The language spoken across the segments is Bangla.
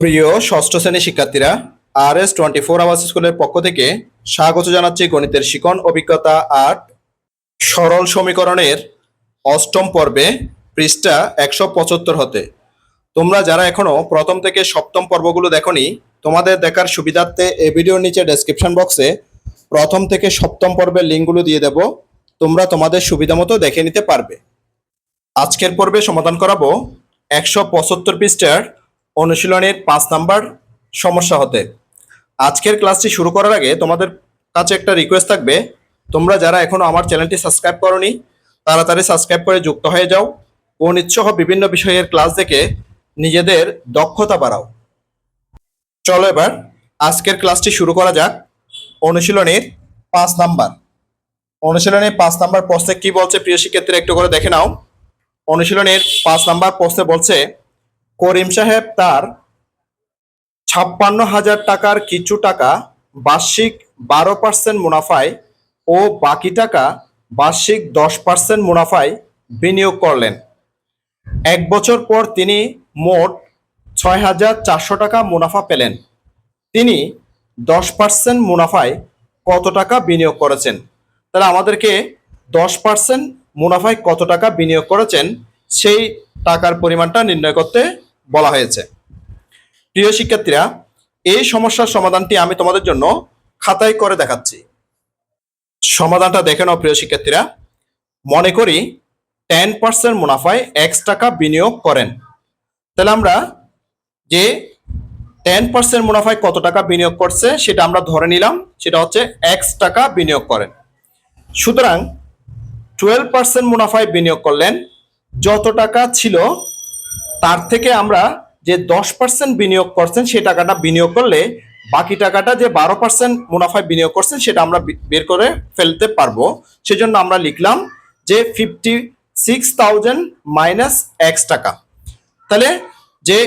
প্রিয় ষষ্ঠ শ্রেণির শিক্ষার্থীরা আর এস টোয়েন্টি ফোর আওয়ার্স স্কুলের পক্ষ থেকে স্বাগত জানাচ্ছি গণিতের শিকন অভিজ্ঞতা আট সরল সমীকরণের অষ্টম পর্বে, পৃষ্ঠা একশো পঁচাত্তর হতে। তোমরা যারা এখনও প্রথম থেকে সপ্তম পর্বগুলো দেখনি, তোমাদের দেখার সুবিধার্থে এই ভিডিওর নিচে ডেসক্রিপশন বক্সে প্রথম থেকে সপ্তম পর্বের লিঙ্কগুলো দিয়ে দেব, তোমরা তোমাদের সুবিধা মতো দেখে নিতে পারবে। আজকের পর্বে সমাধান করাবো একশো পঁচাত্তর পৃষ্ঠার অনুশীলনের পাঁচ নাম্বার সমস্যা হতে। আজকের ক্লাসটি শুরু করার আগে তোমাদের কাছে একটা রিকোয়েস্ট থাকবে। তোমরা যারা এখনও আমার চ্যানেলটি সাবস্ক্রাইব করনি, তাড়াতাড়ি সাবস্ক্রাইব করে যুক্ত হয়ে যাও গণিত সহ বিভিন্ন বিষয়ের ক্লাস দেখে নিজেদের দক্ষতা বাড়াও। চলো এবার আজকের ক্লাসটি শুরু করা যাক অনুশীলনের পাঁচ নাম্বার। অনুশীলনের পাঁচ নাম্বার প্রশ্নে কি বলছে? প্রিয় শিক্ষার্থীরা একটু করে দেখে নাও। অনুশীলনের পাঁচ নাম্বার প্রশ্নে বলছে করিম সাহেব তার ছাপ্পান্ন হাজার টাকার কিছু টাকা বার্ষিক বারো পার্সেন্ট মুনাফায় ও বাকি টাকা বার্ষিক দশ পার্সেন্ট মুনাফায় বিনিয়োগ করলেন। এক বছর পর তিনি মোট ছয় হাজার চারশো টাকা মুনাফা পেলেন। তিনি দশ পার্সেন্ট মুনাফায় কত টাকা বিনিয়োগ করেছেন? তাহলে আমাদেরকে দশ পার্সেন্ট মুনাফায় কত টাকা বিনিয়োগ করেছেন সেই টাকার পরিমাণটা নির্ণয় করতে বলা হয়েছে। প্রিয় শিক্ষার্থীরা, এই সমস্যার সমাধানটি আমি তোমাদের জন্য খাতায় করে দেখাচ্ছি। সমাধানটা দেখে নাও প্রিয় শিক্ষার্থীরা। মনে করি টেন পার্সেন্ট মুনাফায় এক্স টাকা বিনিয়োগ করেন। তাহলে আমরা যে টেন পার্সেন্ট মুনাফায় কত টাকা বিনিয়োগ করছে সেটা আমরা ধরে নিলাম, সেটা হচ্ছে এক্স টাকা বিনিয়োগ করেন। সুতরাং টুয়েলভ পার্সেন্ট মুনাফায় বিনিয়োগ করলেন, যত টাকা ছিল তার থেকে আমরা যে দশ পার্সেন্ট বিনিয়োগ করছেন, সেই টাকাটা বিনিয়োগ করলে বাকি টাকাটা যে বারো পার্সেন্ট মুনাফায় বিনিয়োগ করছেন, সেটা আমরা বের করে ফেলতে পারব। সেজন্য আমরা লিখলাম যে fifty six thousand minus X টাকা। তাহলে যে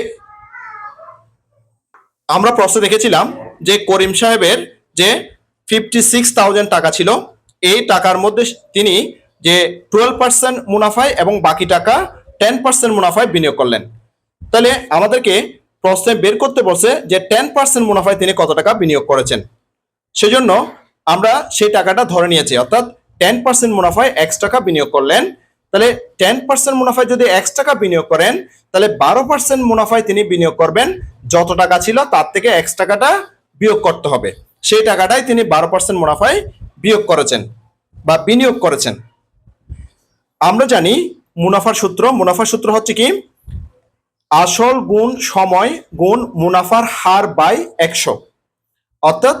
আমরা প্রশ্ন দেখেছিলাম যে করিম সাহেবের যে ফিফটি সিক্স থাউজেন্ড টাকা ছিল, এই টাকার মধ্যে তিনি যে টুয়েলভ পার্সেন্ট মুনাফায় এবং বাকি টাকা টেন পার্সেন্ট মুনাফায় বিনিয়োগ করলেন। তাহলে আমাদেরকে প্রশ্নে বের করতে বলছে যে টেন পার্সেন্ট মুনাফায় তিনি কত টাকা বিনিয়োগ করেছেন। সেজন্য আমরা সেই টাকাটা ধরে নিয়েছি, অর্থাৎ টেন পার্সেন্ট মুনাফায় এক্স টাকা বিনিয়োগ করলেন। তাহলে টেন পার্সেন্ট মুনাফায় যদি এক্স টাকা বিনিয়োগ করেন, তাহলে বারো পার্সেন্ট মুনাফায় তিনি বিনিয়োগ করবেন। যত টাকা ছিল তার থেকে এক্স টাকাটা বিয়োগ করতে হবে। সেই টাকাটাই তিনি বারো পার্সেন্ট মুনাফায় বিয়োগ করেছেন বা বিনিয়োগ করেছেন। আমরা জানি মুনাফার সূত্র মুনাফার সূত্র হচ্ছে কি? আসল গুণ সময় গুণ মুনাফার হার বাই একশো। অর্থাৎ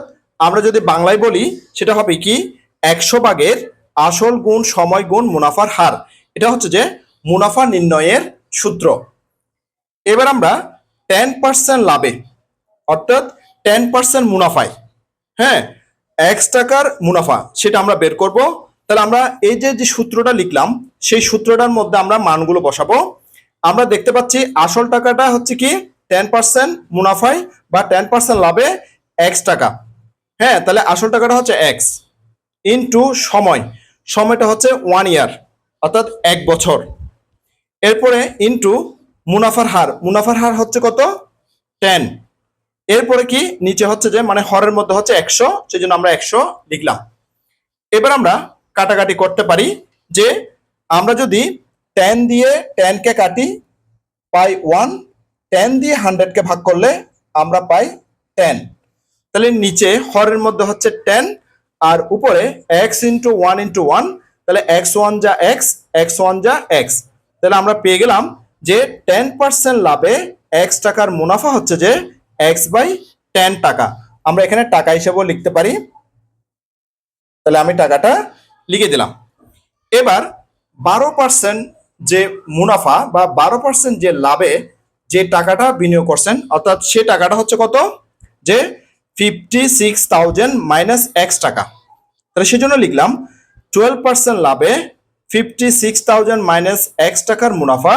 আমরা যদি বাংলায় বলি, সেটা হবে কি? একশো ভাগের আসল গুণ সময় গুণ মুনাফার হার। এটা হচ্ছে যে মুনাফা নির্ণয়ের সূত্র। এবার আমরা টেন পার্সেন্ট লাভে, অর্থাৎ টেন পার্সেন্ট মুনাফায় হ্যাঁ এক্স টাকার মুনাফা সেটা আমরা বের করব। তাহলে আমরা এই যে যে সূত্রটা লিখলাম, সেই সূত্রটার মধ্যে আমরা মানগুলো বসাবো। আমরা দেখতে পাচ্ছি আসল টাকাটা হচ্ছে কি টেন পার্সেন্ট মুনাফায় বা টেন পার্সেন্ট লাভে এক্স টাকা। হ্যাঁ তাহলে আসল টাকাটা হচ্ছে এক্স ইনটু সময়। সময়টা হচ্ছে ওয়ান ইয়ার অর্থাৎ এক বছর। এরপরে ইনটু মুনাফার হার মুনাফার হার হচ্ছে কত? টেন এরপরে কি নিচে হচ্ছে যে মানে হরের মধ্যে হচ্ছে একশো সেই জন্য আমরা একশো লিখলাম। এবার আমরা কাটাকাটি করতে পারি যে আমরা যদি টেন দিয়ে টেনকে কাটি পাই ওয়ান টেন দিয়ে হান্ড্রেডকে ভাগ করলে আমরা পাই টেন তাহলে নিচে হরের মধ্যে হচ্ছে টেন আর উপরে X into one into one তাহলে এক্স ওয়ান যা এক্স এক্স ওয়ান যা এক্স তাহলে আমরা পেয়ে গেলাম যে টেন পার্সেন্ট লাভে এক্স টাকার মুনাফা হচ্ছে যে এক্স বাই টেন টাকা। আমরা এখানে টাকা হিসেবেও লিখতে পারি। তাহলে আমি টাকাটা লিখে দিলাম। এবার বারো পার্সেন্ট যে মুনাফা বা বারো পার্সেন্ট যে লাভে যে টাকাটা বিনিয়োগ করছেন, অর্থাৎ সে টাকাটা হচ্ছে কত? যে fifty six thousand minus X টাকা। তাহলে সেজন্য লিখলাম টুয়েলভ পার্সেন্ট লাভে fifty six thousand minus X টাকার মুনাফা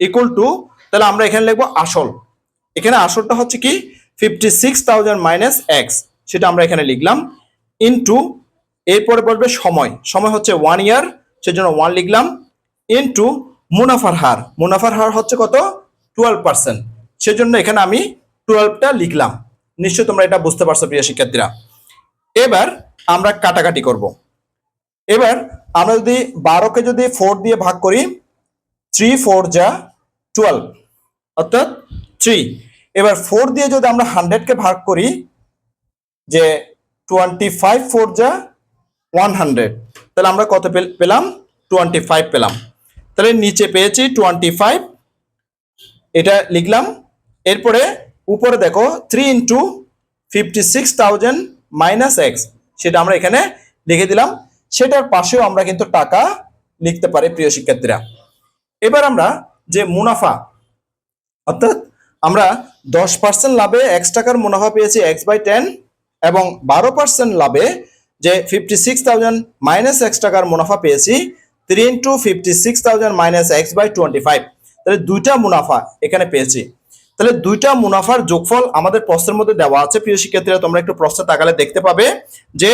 ইকুয়াল টু তাহলে আমরা এখানে লিখব আসল। এখানে আসলটা হচ্ছে কি? Fifty six thousand minus X সেটা আমরা এখানে লিখলাম ইনটু এরপরে বলবে সময়। সময় হচ্ছে ওয়ান ইয়ার সেজন্য ওয়ান লিখলাম। ইনটু মুনাফার হার। মুনাফার হার হচ্ছে কত? টুয়েলভ পার্সেন্ট সেজন্য এখানে আমি টুয়েলভটা লিখলাম। নিশ্চয় তোমরা এটা বুঝতে পারছ, প্রিয় শিক্ষার্থীরা। এবার আমরা কাটাকাটি করব। এবার আমরা যদি বারোকে যদি ফোর দিয়ে ভাগ করি থ্রি ফোর যা টুয়েলভ অর্থাৎ থ্রি এবার ফোর দিয়ে যদি আমরা হান্ড্রেডকে ভাগ করি, যে টোয়েন্টি ফাইভ ফোর যা ওয়ান হান্ড্রেড তাহলে আমরা কত পেল- পেলাম? টোয়েন্টি ফাইভ পেলাম। তাহলে নিচে পেয়েছি টোয়েন্টি ফাইভ এটা লিখলাম। এরপরে উপরে দেখো three into fifty six thousand minus X সেটা আমরা এখানে লিখে দিলাম। সেটার পাশেও আমরা কিন্তু টাকা লিখতে পারি, প্রিয় শিক্ষার্থীরা। এবার আমরা যে মুনাফা, অর্থাৎ আমরা দশ পার্সেন্ট লাভে এক্স টাকার মুনাফা পেয়েছি এক্স বাই টেন এবং বারো পার্সেন্ট লাভে যে fifty six thousand minus X টাকার মুনাফা পেয়েছি three into fifty six thousand minus X by twenty five তাহলে দুইটা মুনাফা এখানে পেয়েছি। তাহলে দুইটা মুনাফার যোগফল আমাদের প্রশ্নের মধ্যে দেওয়া আছে। প্রিয় শিক্ষার্থীরা, তোমরা একটু প্রশ্নে তাকালে দেখতে পাবে যে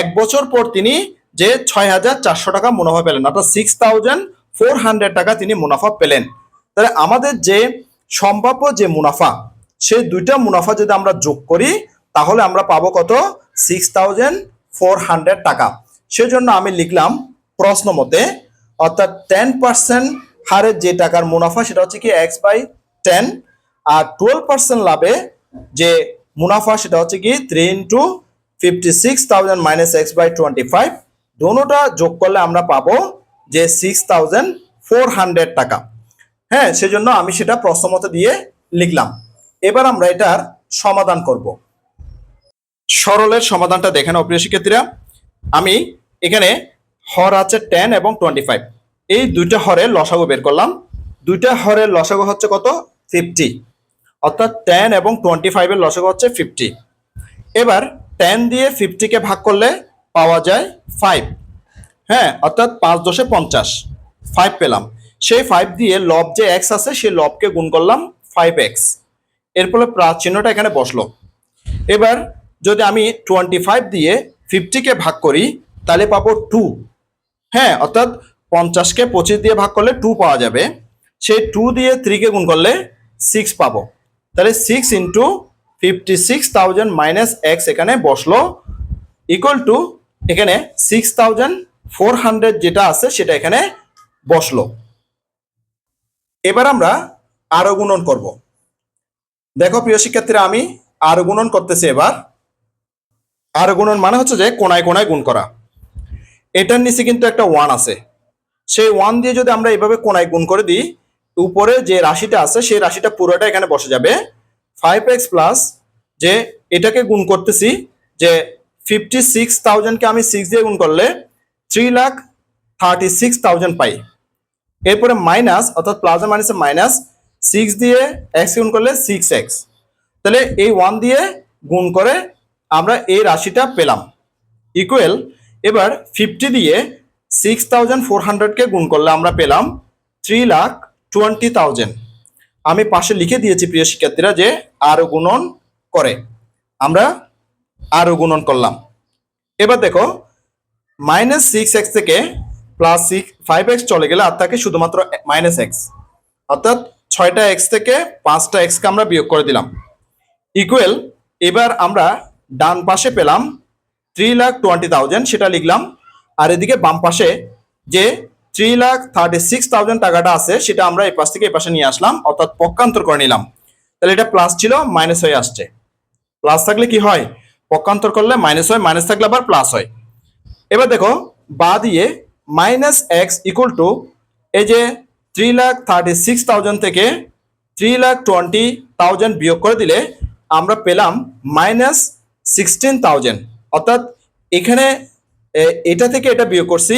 এক বছর পর তিনি যে ছয় হাজার চারশো টাকা মুনাফা পেলেন, অর্থাৎ সিক্স থাউজেন্ড ফোর হান্ড্রেড টাকা তিনি মুনাফা পেলেন। তাহলে আমাদের যে সম্ভাব্য যে মুনাফা, সেই দুইটা মুনাফা যদি আমরা যোগ করি, তাহলে আমরা পাবো কত? সিক্স থাউজেন্ড ফোর হান্ড্রেড টাকা। সেজন্য আমি লিখলাম প্রশ্ন মতে অর্থাৎ টেন পার্সেন্ট হারের যে টাকার মুনাফা, সেটা হচ্ছে কি এক্স বাই টেন আর টুয়েলভ পার্সেন্ট লাভে যে মুনাফা, সেটা হচ্ছে কি three into fifty six thousand minus X by twenty five দোনোটা যোগ করলে আমরা পাবো যে সিক্স থাউজেন্ড ফোর হান্ড্রেড টাকা। হ্যাঁ সেজন্য আমি সেটা প্রশ্নমতে দিয়ে লিখলাম। এবার আমরা এটার সমাধান করব। সরলের সমাধানটা দেখে নাও প্রিয় শিক্ষার্থীরা। আমি এখানে হর আছে টেন এবং টোয়েন্টি ফাইভ এই দুইটা হরের লসাগু বের করলাম। দুইটা হরের লসাগু হচ্ছে কত? ফিফটি অর্থাৎ টেন এবং টোয়েন্টি ফাইভের লসাগু হচ্ছে ফিফটি এবার টেন দিয়ে ফিফটিকে ভাগ করলে পাওয়া যায় ফাইভ হ্যাঁ অর্থাৎ পাঁচ দশে পঞ্চাশ। ফাইভ পেলাম। সেই ফাইভ দিয়ে লব যে এক্স আছে, সেই লবকে গুণ করলাম ফাইভ এক্সের ফলে প্লাস চিহ্নটা এখানে বসল। এবার যদি আমি টোয়েন্টি ফাইভ দিয়ে ফিফটিকে ভাগ করি, তাহলে পাবো টু হ্যাঁ অর্থাৎ পঞ্চাশকে পঁচিশ দিয়ে ভাগ করলে টু পাওয়া যাবে। সেই টু দিয়ে থ্রিকে গুণ করলে সিক্স পাবো। তাহলে six into fifty six thousand minus X এখানে বসল ইকুয়াল টু এখানে সিক্স থাউজেন্ড ফোর হান্ড্রেড যেটা আছে সেটা এখানে বসল। এবার আমরা আরও গুণন করব। দেখো প্রিয় শিক্ষার্থীরা, আমি আরও গুণন করতেছি এবার। আরও গুণন মানে হচ্ছে যে কোনায় কোনায় গুণ করা। এটার নিচে কিন্তু একটা ওয়ান আছে। সেই ওয়ান দিয়ে যদি আমরা এভাবে কোনায় গুণ করে দিই, উপরে যে রাশিটা আছে, সেই রাশিটা পুরোটা এখানে বসে যাবে। ফাইভ এক্স প্লাস যে এটাকে গুণ করতেছি, যে ফিফটি সিক্স থাউজেন্ডকে আমি সিক্স দিয়ে গুণ করলে three lakh thirty six thousand পাই। এরপরে মাইনাস অর্থাৎ প্লাস মাইনাসে মাইনাস সিক্স দিয়ে এক্স গুণ করলে সিক্স এক্স তাহলে এই ওয়ান দিয়ে গুণ করে আমরা এই রাশিটা পেলাম। ইকুয়াল এবার ফিফটি দিয়ে সিক্স থাউজেন্ড ফোর হান্ড্রেডকে গুণ করলে আমরা পেলাম থ্রি লাখ টোয়েন্টি থাউজেন্ড আমি পাশে লিখে দিয়েছি প্রিয় শিক্ষার্থীরা যে আরও গুণন করে। আমরা আরও গুণন করলাম। এবার দেখো মাইনাস সিক্স এক্স থেকে প্লাস সিক্স ফাইভ এক্স চলে গেলে আর থাকে শুধুমাত্র মাইনাস এক্স অর্থাৎ ছয়টা এক্স থেকে পাঁচটা এক্সকে আমরা বিয়োগ করে দিলাম। ইকুয়েল এবার আমরা ডান পাশে পেলাম থ্রি লাখ টোয়েন্টি থাউজেন্ড সেটা লিখলাম। আর এদিকে বাম পাশে যে three lakh thirty six thousand টাকাটা আছে, সেটা আমরা এই পাশ থেকে এই পাশে নিয়ে আসলাম, অর্থাৎ পক্ষান্তর করে নিলাম। তাহলে এটা প্লাস ছিল মাইনাস হয়ে আসছে। প্লাস থাকলে কি হয়? পক্ষান্তর করলে মাইনাস হয় মাইনাস থাকলে আবার প্লাস হয়। এবার দেখো, বা দিয়ে মাইনাস এক্স ইকুয়াল টু এই যে three lakh thirty six thousand থেকে থ্রি লাখ টোয়েন্টি থাউজেন্ড বিয়োগ করে দিলে আমরা পেলাম মাইনাস সিক্সটিন থাউজেন্ড অর্থাৎ এখানে এটা থেকে এটা বিয়োগ করছি।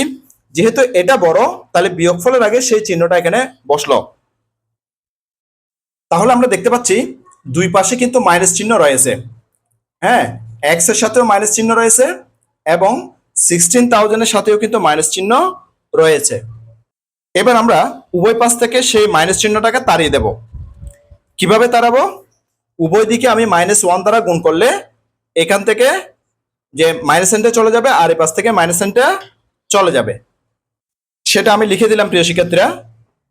যেহেতু এটা বড়, তাহলে বিয়োগফলের আগে সেই চিহ্নটা এখানে বসল। তাহলে আমরা দেখতে পাচ্ছি, দুই পাশে কিন্তু মাইনাস চিহ্ন রয়েছে। হ্যাঁ এক্সের সাথেও মাইনাস চিহ্ন রয়েছে এবং সিক্সটিন থাউজেন্ডের সাথেও কিন্তু মাইনাস চিহ্ন রয়েছে। এবার আমরা উভয় পাশ থেকে সেই মাইনাস চিহ্নটাকে তাড়িয়ে দেব। কীভাবে তাড়াবো? উভয় দিকে আমি মাইনাস ওয়ান দ্বারা গুণ করলে এখান থেকে যে মাইনাস এনটা চলে যাবে আর এই পাশ থেকে মাইনাস এনটা চলে যাবে। সেটা আমি লিখে দিলাম প্রিয় শিক্ষার্থীরা।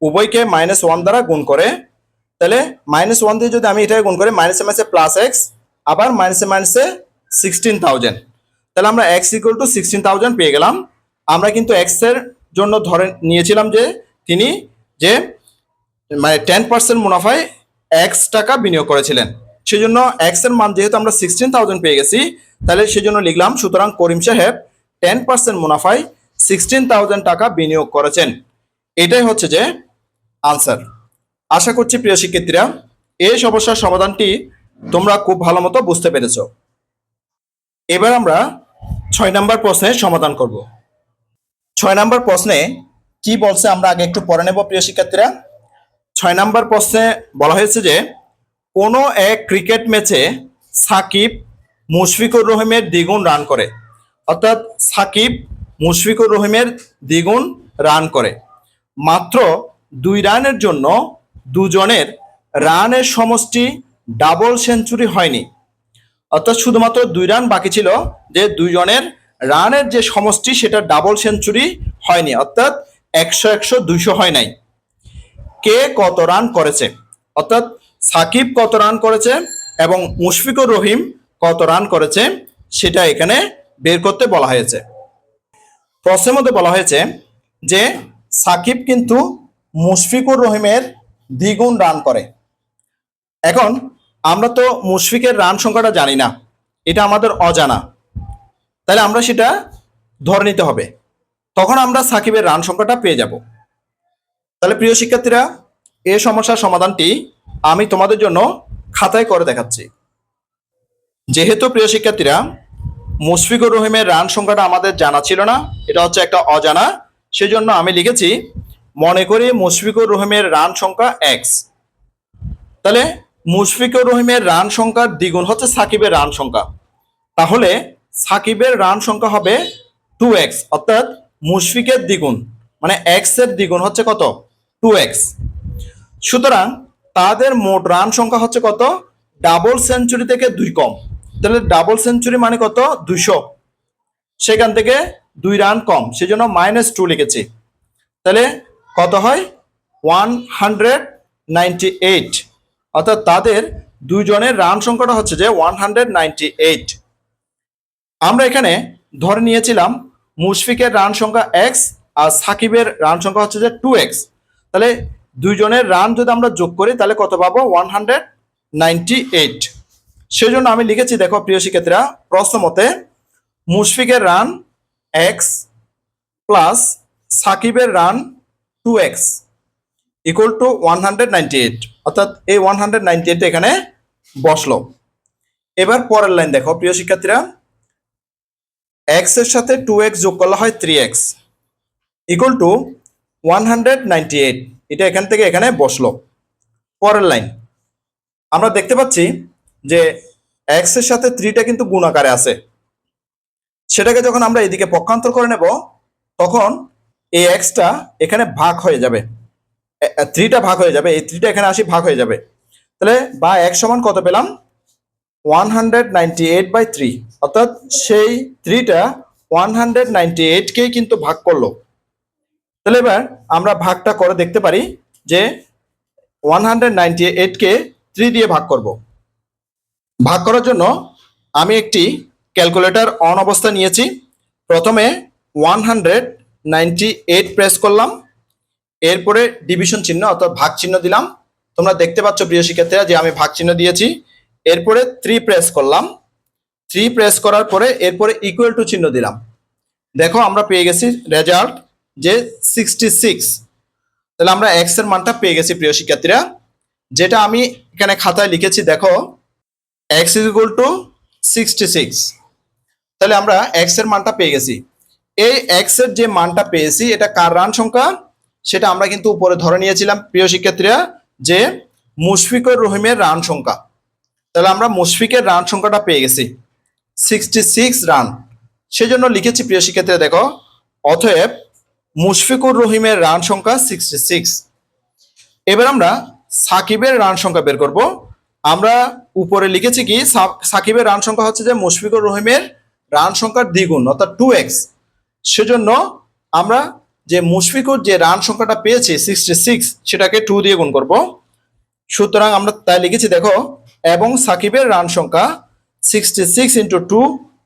উভয়কে মাইনাস ওয়ান দ্বারা গুণ করে। তাহলে মাইনাস ওয়ান দিয়ে যদি আমি এটাকে গুণ করি মাইনাসে মাইনাসে প্লাস এক্স আবার মাইনাসে মাইনাসে সিক্সটিন থাউজেন্ড তাহলে আমরা X equal to sixteen thousand পেয়ে গেলাম। আমরা কিন্তু এক্সের জন্য ধরে নিয়েছিলাম যে, তিনি যে মানে টেন পার্সেন্ট মুনাফায় এক্স টাকা বিনিয়োগ করেছিলেন। সেজন্য এক্সের মান যেহেতু আমরা সিক্সটিন থাউজেন্ড পেয়ে গেছি, তাহলে সেজন্য লিখলাম, সুতরাং করিম সাহেব টেন পার্সেন্ট মুনাফায় সিক্সটিন থাউজেন্ড টাকা বিনিয়োগ করেছেন। এটাই হচ্ছে যে আনসার আশা করছি প্রিয় শিক্ষার্থীরা, এই সমস্যার সমাধানটি তোমরা খুব ভালো মতো বুঝতে পেরেছ। এবার আমরা ছয় নম্বর প্রশ্নের সমাধান করব। ছয় নম্বর প্রশ্নে কি বলছে আমরা আগে একটু পড়ে নেব প্রিয় শিক্ষার্থীরা। ছয় নম্বর প্রশ্নে বলা হয়েছে যে কোনো এক ক্রিকেট ম্যাচে সাকিব মুশফিকুর রহিমের দ্বিগুণ রান করে। অর্থাৎ সাকিব মুশফিকুর রহিমের দ্বিগুণ রান করে। মাত্র দুই রানের জন্য দুজনের রানের সমষ্টি ডাবল সেঞ্চুরি হয়নি। অর্থাৎ শুধুমাত্র দুই রান বাকি ছিল যে দুইজনের রানের যে সমষ্টি সেটা ডাবল সেঞ্চুরি হয়নি। অর্থাৎ একশো একশো দুইশো হয় নাই। কে কত রান করেছে? অর্থাৎ সাকিব কত রান করেছে এবং মুশফিকুর রহিম কত রান করেছে সেটা এখানে বের করতে বলা হয়েছে। প্রশ্নের মধ্যে বলা হয়েছে যে সাকিব কিন্তু মুশফিকুর রহিমের দ্বিগুণ রান করে। এখন আমরা তো মুশফিকের রান সংখ্যাটা জানি না, এটা আমাদের অজানা। তাহলে আমরা সেটা ধরে নিতে হবে। তখন আমরা সাকিবের রান সংখ্যাটা পেয়ে যাব। তাহলে প্রিয় শিক্ষার্থীরা, এ সমস্যার সমাধানটি আমি তোমাদের জন্য খাতায় করে দেখাচ্ছি। যেহেতু প্রিয় শিক্ষার্থীরা, মুশফিকুর রহিমের রান সংখ্যাটা আমাদের জানা ছিল না, এটা হচ্ছে একটা অজানা, সেজন্য আমি লিখেছি, মনে করি মুশফিকুর রহিমের রান সংখ্যা এক্স তাহলে মুশফিকুর রহিমের রান সংখ্যার দ্বিগুণ হচ্ছে সাকিবের রান সংখ্যা। তাহলে সাকিবের রান সংখ্যা হবে টু এক্স অর্থাৎ মুশফিকের দ্বিগুণ মানে এক্সের দ্বিগুণ হচ্ছে কত? টু এক্স সুতরাং তাদের মোট রান সংখ্যা হচ্ছে কত? ডাবল সেঞ্চুরি থেকে দুই কম। তাহলে ডাবল সেঞ্চুরি মানে কত? দুইশো। সেখান থেকে দুই রান কম। সেজন্য মাইনাস টু লিখেছি। তাহলে কত হয়? ওয়ান হান্ড্রেড নাইনটি এইট অর্থাৎ তাদের দুইজনের রান সংখ্যাটা হচ্ছে যে ওয়ান হান্ড্রেড নাইনটি এইট আমরা এখানে ধরে নিয়েছিলাম মুশফিকের রান সংখ্যা এক্স আর সাকিবের রান সংখ্যা হচ্ছে যে টু এক্স তাহলে দুইজনের রান যদি আমরা যোগ করি, তাহলে কত পাবো? ওয়ান হান্ড্রেড নাইনটি এইট সেজন্য আমি লিখেছি, দেখো প্রিয় শিক্ষার্থীরা প্রশ্ন মতে মুশফিকের রান এক্স প্লাস সাকিবের run two X equal to one hundred ninety eight অর্থাৎ এই ওয়ান হান্ড্রেড নাইনটি এইট এখানে বসল। এবার পরের লাইন দেখো, প্রিয় শিক্ষার্থীরা এক্সের সাথে টু এক্স যোগ করলে হয় three X equal to one hundred ninety eight এটা এখান থেকে এখানে বসল। পরের লাইন। আমরা দেখতে পাচ্ছি যে এক্সের সাথে থ্রিটা কিন্তু গুণাকারে আছে। সেটাকে যখন আমরা এদিকে পক্ষান্তর করে নেব, তখন এই এক্সটা এখানে ভাগ হয়ে যাবে। থ্রিটা ভাগ হয়ে যাবে। এই থ্রিটা এখানে আসি ভাগ হয়ে যাবে। তাহলে বা এক সমান কত পেলাম? One hundred ninety eight by three অর্থাৎ সেই থ্রিটা ওয়ান হান্ড্রেড নাইনটি এইটকেই কিন্তু ভাগ করল। তাহলে এবার আমরা ভাগটা করে দেখতে পারি যে ওয়ান হান্ড্রেড নাইনটি এইটকে থ্রি দিয়ে ভাগ করব। ভাগ করার জন্য আমি একটি ক্যালকুলেটর অন অবস্থা নিয়েছি। প্রথমে ওয়ান হান্ড্রেড এইট প্রেস করলাম। এরপরে ডিভিশন চিহ্ন অর্থাৎ ভাগ চিহ্ন দিলাম। তোমরা দেখতে পাচ্ছ প্রিয় শিক্ষার্থীরা যে আমি ভাগ চিহ্ন দিয়েছি। এরপরে থ্রি প্রেস করলাম। থ্রি প্রেস করার পরে এরপরে ইকুয়াল টু চিহ্ন দিলাম। দেখো আমরা পেয়ে গেছি রেজাল্ট যে সিক্সটি সিক্স তাহলে আমরা এক্সের মানটা পেয়ে গেছি প্রিয় শিক্ষার্থীরা। যেটা আমি এখানে খাতায় লিখেছি, দেখো X is equal to sixty six তাহলে আমরা এক্সের মানটা পেয়ে গেছি। এই এক্সের যে মানটা পেয়েছি, এটা কার রান সংখ্যা? সেটা আমরা কিন্তু উপরে ধরে নিয়েছিলাম, প্রিয় শিক্ষার্থীরা, যে মুশফিকুর রহিমের রান সংখ্যা। তাহলে আমরা মুশফিকের রান সংখ্যাটা পেয়ে গেছি সিক্সটি সিক্স রান। সেজন্য লিখেছি, প্রিয় শিক্ষার্থীরা, দেখো, অতএব মুশফিকুর রহিমের রান সংখ্যা সিক্সটি সিক্স এবার আমরা সাকিবের রান সংখ্যা বের করব। আমরা উপরে লিখেছি কি সাকিবের রান সংখ্যা হচ্ছে যে মুশফিকুর রহিমের রান সংখ্যার দ্বিগুণ, অর্থাৎ টু এক্স সেজন্য আমরা যে মুশফিকুর যে রান সংখ্যাটা পেয়েছি সিক্সটি সিক্স সেটাকে টু দিয়ে গুণ করব। সুতরাং আমরা তাই লিখেছি, দেখো, এবং সাকিবের রান সংখ্যা সিক্সটি সিক্স ইন্টু টু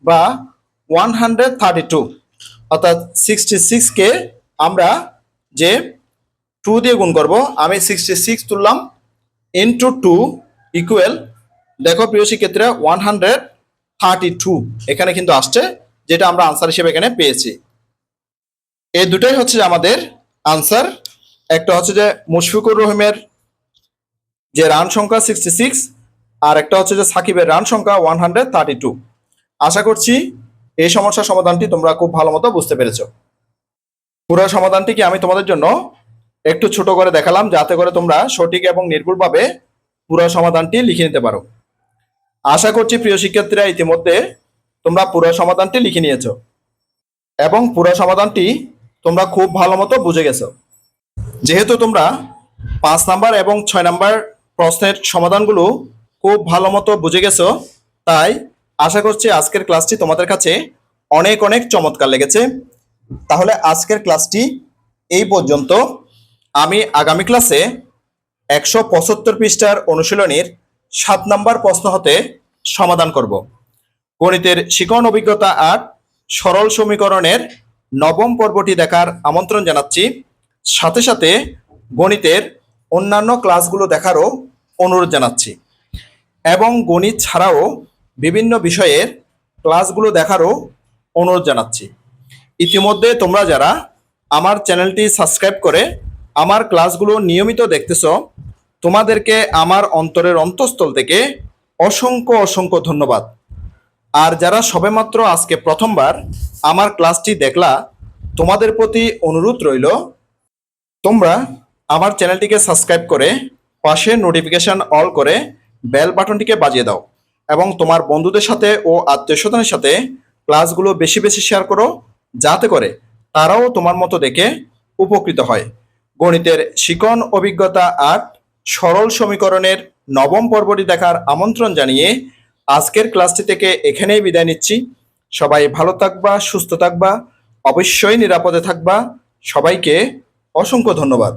বা ওয়ান হান্ড্রেড থার্টি টু অর্থাৎ সিক্সটি সিক্সকে আমরা যে টু দিয়ে গুণ করব, আমি সিক্সটি সিক্স তুললাম ইন্টু টু ইকুয়াল দেখো প্রিয় শিক্ষার্থীরা ওয়ান হান্ড্রেড থার্টি টু এখানে কিন্তু আসছে, যেটা আমরা আনসার হিসেবে এখানে পেয়েছি। এই দুটাই হচ্ছে আমাদের আনসার একটা হচ্ছে যে মুশফিকুর রহিমের যে রান সংখ্যা সিক্সটি সিক্স আর একটা হচ্ছে যে সাকিবের রান সংখ্যা ওয়ান হান্ড্রেড থার্টি টু আশা করছি এই সমস্যার সমাধানটি তোমরা খুব ভালো মতো বুঝতে পেরেছ। পুরো সমাধানটি কি আমি তোমাদের জন্য একটু ছোট করে দেখালাম, যাতে করে তোমরা সঠিক এবং নির্ভুলভাবে পুরো সমাধানটি লিখে নিতে পারো। আশা করছি প্রিয় শিক্ষার্থীরা ইতিমধ্যে তোমরা পুরো সমাধানটি লিখে নিয়েছো এবং পুরো সমাধানটি তোমরা খুব ভালো মতো বুঝে গেছো। যেহেতু তোমরা পাঁচ নাম্বার এবং ছয় নাম্বার প্রশ্নের সমাধানগুলো খুব ভালো মতো বুঝে গেছো, তাই আশা করছি আজকের ক্লাসটি তোমাদের কাছে অনেক অনেক চমৎকার লেগেছে। তাহলে আজকের ক্লাসটি এই পর্যন্ত। আমি আগামী ক্লাসে একশো পঁচাত্তর পৃষ্ঠার অনুশীলনীর সাত নাম্বার প্রশ্ন হতে সমাধান করব। গণিতের শিকন অভিজ্ঞতা আট সরল সমীকরণের নবম পর্বটি দেখার আমন্ত্রণ জানাচ্ছি। সাথে সাথে গণিতের অন্যান্য ক্লাসগুলো দেখারও অনুরোধ জানাচ্ছি। এবং গণিত ছাড়াও বিভিন্ন বিষয়ের ক্লাসগুলো দেখারও অনুরোধ জানাচ্ছি। ইতিমধ্যে তোমরা যারা আমার চ্যানেলটি সাবস্ক্রাইব করে আমার ক্লাসগুলো নিয়মিত দেখতেছ, তোমাদেরকে আমার অন্তরের অন্তঃস্থল থেকে অসংখ্য অসংখ্য ধন্যবাদ। আর যারা সবেমাত্র আজকে প্রথমবার আমার ক্লাসটি দেখলা, তোমাদের প্রতি অনুরোধ রইল, তোমরা আমার চ্যানেলটিকে সাবস্ক্রাইব করে পাশে নোটিফিকেশন অল করে বেল বাটনটিকে বাজিয়ে দাও এবং তোমার বন্ধুদের সাথে ও আত্মীয় স্বজনের সাথে ক্লাসগুলো বেশি বেশি শেয়ার করো যাতে করে তারাও তোমার মতো দেখে উপকৃত হয়। গণিতের শিকন অভিজ্ঞতা আট, সরল সমীকরণের নবম পর্বটি দেখার আমন্ত্রণ জানিয়ে আজকের ক্লাসটি থেকে এখানেই বিদায় নিচ্ছি। সবাই ভালো থাকবা, সুস্থ থাকবা, অবশ্যই নিরাপদে থাকবা। সবাইকে অসংখ্য ধন্যবাদ।